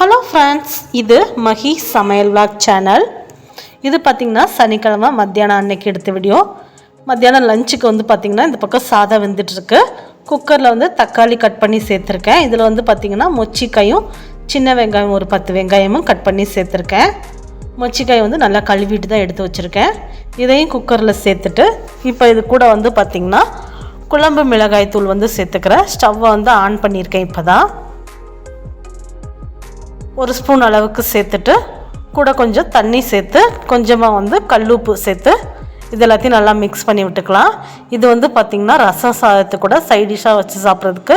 Hello friends இது மஹி சமையல் vlog channel இது பார்த்திங்கன்னா சனிக்கிழமை மத்தியானம் அன்னைக்கு எடுத்த வீடியோ மத்தியானம் லஞ்சுக்கு வந்து பார்த்திங்கன்னா இந்த பக்கம் சாதம் வெந்துட்டுருக்கு. குக்கரில் வந்து தக்காளி கட் பண்ணி சேர்த்துருக்கேன். இதில் வந்து பார்த்திங்கன்னா மொச்சிக்காயும் சின்ன வெங்காயம் ஒரு பத்து வெங்காயமும் கட் பண்ணி சேர்த்துருக்கேன். மொச்சிக்காய் வந்து நல்லா கழுவிட்டு தான் எடுத்து வச்சுருக்கேன். இதையும் குக்கரில் சேர்த்துட்டு இப்போ இது கூட வந்து பார்த்திங்கன்னா குழம்பு மிளகாய் தூள் வந்து சேர்த்துக்கிறேன். ஸ்டவ்வை வந்து ஆன் பண்ணியிருக்கேன் இப்போ தான் ஒரு ஸ்பூன் அளவுக்கு சேர்த்துட்டு கூட கொஞ்சம் தண்ணி சேர்த்து கொஞ்சமாக வந்து கல்லுப்பு சேர்த்து இது எல்லாத்தையும் நல்லா மிக்ஸ் பண்ணி விட்டுக்கலாம். இது வந்து பார்த்திங்கன்னா ரசம் சாதத்தை கூட சைடிஷாக வச்சு சாப்பிட்றதுக்கு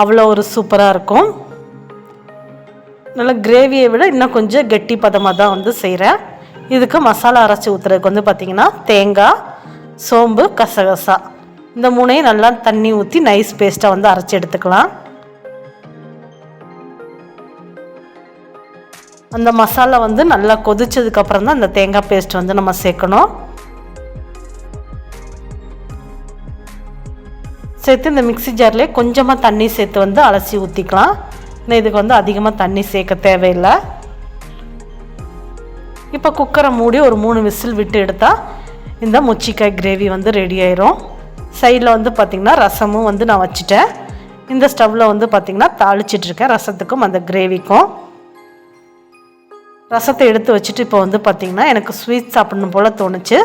அவ்வளோ ஒரு சூப்பராக இருக்கும். நல்லா கிரேவியை விட இன்னும் கொஞ்சம் கெட்டி பதமாக தான் வந்து செய்கிறேன் இதுக்கு மசாலா அரைச்சி ஊற்றுறதுக்கு வந்து பார்த்திங்கன்னா தேங்காய் சோம்பு கசகசா. இந்த மூணையும் நல்லா தண்ணி ஊற்றி நைஸ் பேஸ்ட்டாக வந்து அரைச்சி எடுத்துக்கலாம். அந்த மசாலா வந்து நல்லா கொதிச்சதுக்கு அப்புறம் தான் அந்த தேங்காய் பேஸ்ட் வந்து நம்ம சேர்க்கணும். சேர்த்து இந்த மிக்ஸி ஜார்லேயே கொஞ்சமாக தண்ணி சேர்த்து வந்து அலசி ஊற்றிக்கலாம் இன்னும் இதுக்கு வந்து அதிகமாக தண்ணி சேர்க்க தேவையில்லை. இப்போ குக்கரை மூடி ஒரு மூணு விசில் விட்டு எடுத்தால் இந்த முச்சிக்காய் கிரேவி வந்து ரெடி ஆயிரும். சைடில் வந்து பார்த்திங்கன்னா ரசமும் வந்து நான் வச்சுட்டேன். இந்த ஸ்டவ்வில் வந்து பார்த்திங்கன்னா தாளிச்சிட்ருக்கேன் ரசத்துக்கும் அந்த கிரேவிக்கும் ரசத்தை எடுத்து வச்சுட்டு இப்போ வந்து பார்த்திங்கன்னா எனக்கு ஸ்வீட் சாப்பிடணும் போல் தோணுச்சு.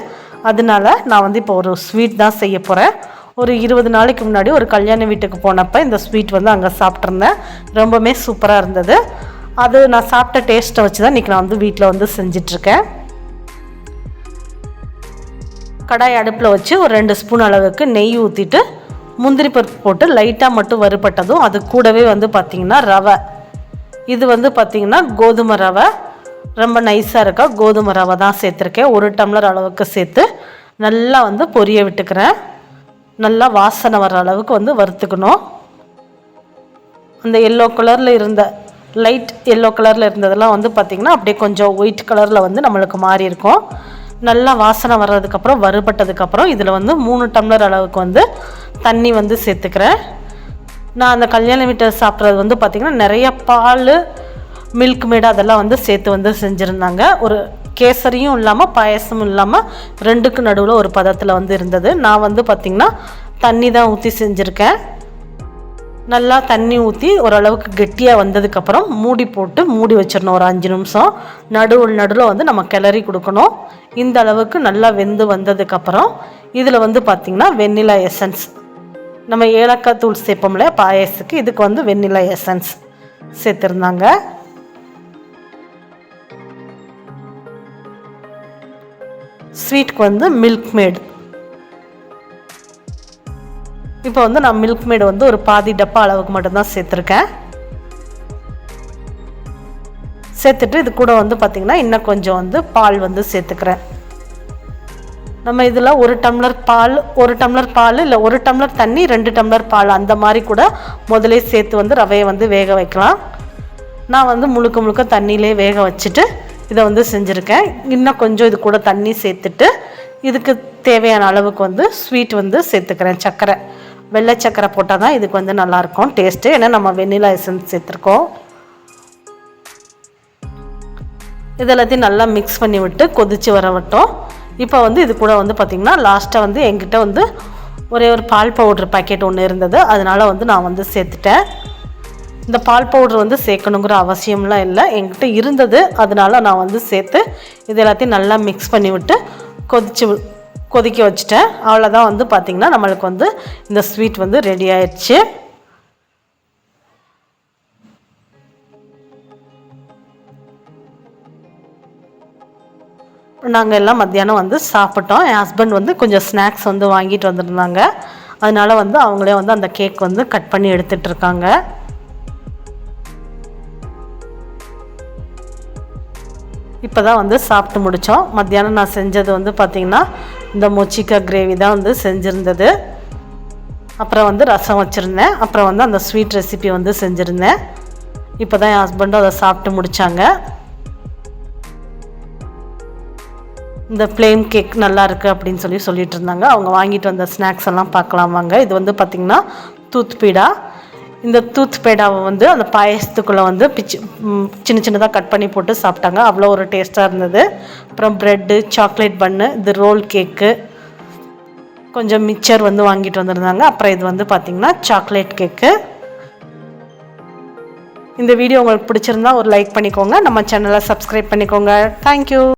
அதனால நான் வந்து இப்போ ஒரு ஸ்வீட் தான் செய்ய போகிறேன் ஒரு இருபது நாளைக்கு முன்னாடி ஒரு கல்யாண வீட்டுக்கு போனப்போ இந்த ஸ்வீட் வந்து அங்கே சாப்பிட்ருந்தேன் ரொம்பவுமே சூப்பராக இருந்தது. அது நான் சாப்பிட்ட டேஸ்ட்டை வச்சு தான் இன்றைக்கி நான் வந்து வீட்டில் வந்து செஞ்சிட்ருக்கேன். கடாய் அடுப்பில் வச்சு ஒரு ரெண்டு ஸ்பூன் அளவுக்கு நெய் ஊற்றிட்டு முந்திரி பருப்பு போட்டு லைட்டாக மட்டும் வறுபட்டதும் அது கூடவே வந்து பார்த்திங்கன்னா ரவை. இது வந்து பார்த்திங்கன்னா கோதுமை ரவை. ரொம்ப நைஸாக இருக்கா? கோதுமை ரவை தான் சேர்த்துருக்கேன். ஒரு டம்ளர் அளவுக்கு சேர்த்து நல்லா வந்து பொரிய விட்டுக்கிறேன். நல்லா வாசனை வர அளவுக்கு வந்து வறுத்துக்கணும். அந்த எல்லோ கலரில் இருந்த லைட் எல்லோ கலரில் இருந்ததெல்லாம் வந்து பார்த்திங்கன்னா அப்படியே கொஞ்சம் ஒயிட் கலரில் வந்து நம்மளுக்கு மாறி இருக்கும். நல்லா வாசனை வர்றதுக்கப்புறம் வறுபட்டதுக்கப்புறம் இதில் வந்து மூணு டம்ளர் அளவுக்கு வந்து தண்ணி வந்து சேர்த்துக்கிறேன். நான் அந்த கல்யாண வீட்டை சாப்பிட்றது வந்து பார்த்திங்கன்னா நிறைய பால் மில்க் மேடு அதெல்லாம் வந்து சேர்த்து வந்து செஞ்சுருந்தாங்க. ஒரு கேசரியும் இல்லாமல் பாயசமும் இல்லாமல் ரெண்டுக்கு நடுவில் ஒரு பதத்தில் வந்து இருந்தது. நான் வந்து பார்த்திங்கன்னா தண்ணி தான் ஊற்றி செஞ்சுருக்கேன். நல்லா தண்ணி ஊற்றி ஓரளவுக்கு கெட்டியாக வந்ததுக்கப்புறம் மூடி போட்டு மூடி வச்சிடணும். ஒரு அஞ்சு நிமிஷம். நடுவில் நடுவில் வந்து நம்ம கிளறி கொடுக்கணும். இந்த அளவுக்கு நல்லா வெந்து வந்ததுக்கப்புறம் இதில் வந்து பார்த்திங்கன்னா வெண்ணிலா எசன்ஸ். நம்ம ஏலக்காய் தூள் சேர்ப்போம்ல பாயசத்துக்கு இதுக்கு வந்து வெண்ணிலா எசன்ஸ் சேர்த்துருந்தாங்க. ஸ்வீட்க்கு வந்து மில்க் மேடு இப்போ வந்து நான் மில்க் மேடு வந்து ஒரு பாதி டப்பா அளவுக்கு மட்டும்தான் சேர்த்துருக்கேன். சேர்த்துட்டு இது கூட வந்து பார்த்திங்கன்னா இன்னும் கொஞ்சம் வந்து பால் வந்து சேர்த்துக்கிறேன். நம்ம இதில் ஒரு டம்ளர் பால் ஒரு டம்ளர் பால் இல்லை ஒரு டம்ளர் தண்ணி ரெண்டு டம்ளர் பால் அந்த மாதிரி கூட முதலே சேர்த்து வந்து ரவையை வந்து வேக வைக்கலாம். நான் வந்து முழுக்க முழுக்க தண்ணியிலே வேக வச்சுட்டு இதை வந்து செஞ்சுருக்கேன். இன்னும் கொஞ்சம் இது கூட தண்ணி சேர்த்துட்டு இதுக்கு தேவையான அளவுக்கு வந்து ஸ்வீட் வந்து சேர்த்துக்கிறேன் சர்க்கரை. வெள்ளை சர்க்கரை போட்டால் தான் இதுக்கு வந்து நல்லாயிருக்கும் டேஸ்ட்டு ஏன்னா நம்ம வெண்ணிலா எசன்ஸ் சேர்த்துருக்கோம். இதெல்லாத்தையும் நல்லா மிக்ஸ் பண்ணி விட்டு கொதித்து வர விட்டோம். இப்போ வந்து இது கூட வந்து பார்த்திங்கன்னா லாஸ்ட்டாக வந்து எங்கிட்ட வந்து ஒரே ஒரு பால் பவுடர் பாக்கெட் ஒன்று இருந்தது. அதனால் வந்து நான் வந்து சேர்த்துட்டேன். இந்த பால் பவுடர் வந்து சேர்க்கணுங்கிற அவசியம்லாம் இல்லை. என்கிட்ட இருந்தது. அதனால நான் வந்து சேர்த்து இது எல்லாத்தையும் நல்லா மிக்ஸ் பண்ணி விட்டு கொதிச்சு கொதிக்க வச்சுட்டேன். அவ்வளோதான் வந்து பார்த்திங்கன்னா நம்மளுக்கு வந்து இந்த ஸ்வீட் வந்து ரெடி ஆயிடுச்சு. நாங்கள் எல்லாம் மத்தியானம் வந்து சாப்பிட்டோம். என் ஹஸ்பண்ட் வந்து கொஞ்சம் ஸ்நாக்ஸ் வந்து வாங்கிட்டு வந்திருந்தாங்க. அதனால வந்து அவங்களே வந்து அந்த கேக் வந்து கட் பண்ணி எடுத்துகிட்ருக்காங்க இப்போ தான் வந்து சாப்பிட்டு முடித்தோம் மத்தியானம் நான் செஞ்சது வந்து பார்த்திங்கன்னா இந்த மொச்சிக்காய் கிரேவி தான் வந்து செஞ்சுருந்தது. அப்புறம் வந்து ரசம் வச்சுருந்தேன். அப்புறம் வந்து அந்த ஸ்வீட் ரெசிபி வந்து செஞ்சுருந்தேன். இப்போ தான் என் ஹஸ்பண்டும் அதை சாப்பிட்டு முடித்தாங்க இந்த ஃப்ளேம் கேக் நல்லா இருக்குது அப்படின்னு சொல்லி சொல்லிட்டு இருந்தாங்க. அவங்க வாங்கிட்டு வந்த ஸ்நாக்ஸ் எல்லாம் பார்க்கலாம் வாங்க இது வந்து பார்த்திங்கன்னா தூத்பீடா இந்த தூத் பேடாவை வந்து அந்த பாயசத்துக்குள்ளே வந்து பிச்சு சின்ன சின்னதாக கட் பண்ணி போட்டு சாப்பிட்டாங்க. அவ்வளோ ஒரு டேஸ்ட்டாக இருந்தது. அப்புறம் ப்ரெட்டு சாக்லேட் பன்னு இது ரோல் கேக்கு கொஞ்சம் மிக்சர் வந்து வாங்கிட்டு வந்திருந்தாங்க. அப்புறம் இது வந்து பார்த்திங்கன்னா சாக்லேட் கேக்கு இந்த வீடியோ உங்களுக்கு பிடிச்சிருந்தா ஒரு லைக் பண்ணிக்கோங்க. நம்ம சேனலை சப்ஸ்கிரைப் பண்ணிக்கோங்க. தேங்க்யூ